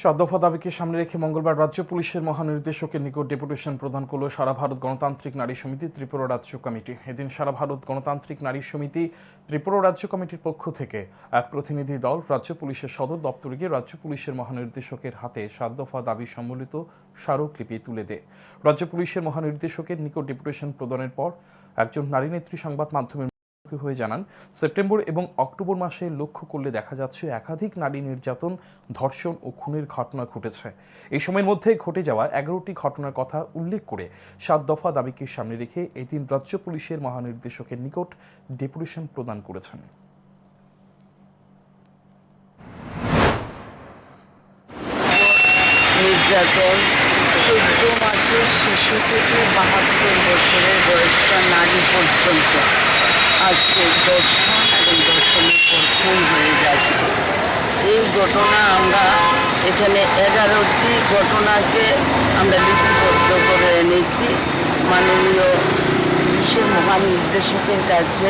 সাত দাবিকে সামনে রেখে মঙ্গলবার রাজ্য পুলিশের মহানির্দেশকের নিকট ডেপুটেশন প্রদান করল সারা ভারত গণতান্ত্রিক নারী সমিতি ত্রিপুরা রাজ্য কমিটি। এদিন সারা ভারত গণতান্ত্রিক নারী সমিতি ত্রিপুরা রাজ্য কমিটির পক্ষ থেকে এক প্রতিনিধি দল রাজ্য পুলিশের সদর দপ্তরে গিয়ে রাজ্য পুলিশের মহানির্দেশকের হাতে সাত দফা দাবি সম্বলিত স্মারকলিপি তুলে দেয়। রাজ্য পুলিশের মহানির্দেশকের নিকট ডেপুটেশন প্রদানের পর একজন নারী নেত্রী সংবাদ মাধ্যমের হয়ে জানান সেপ্টেম্বর এবং অক্টোবর মাসে লক্ষ্য করলে দেখা যাচ্ছে একাধিক নারী নির্যাতন, ধর্ষণ ও খুনের ঘটনা ঘটেছে। এই সময়ের মধ্যে ঘটে যাওয়া এগারোটি ঘটনার কথা উল্লেখ করে সাত দফা দাবিকে সামনে রেখে এদিন রাজ্য পুলিশের মহানির্দেশকের নিকট ডেপুটেশন প্রদান করেছেন। নির্যাতন চোদ্দ মাসের শিশু থেকে বাহাত্তর বছরের বয়স্ক নারী পর্যন্ত। আজকে দর্শন এবং দর্শনের পর খুন হয়ে যাচ্ছে। এই ঘটনা আমরা এখানে এগারোটি ঘটনাকে আমরা লিপিবদ্ধ করে এনেছি। মাননীয় বিশ্বের মহানির্দেশকের কাছে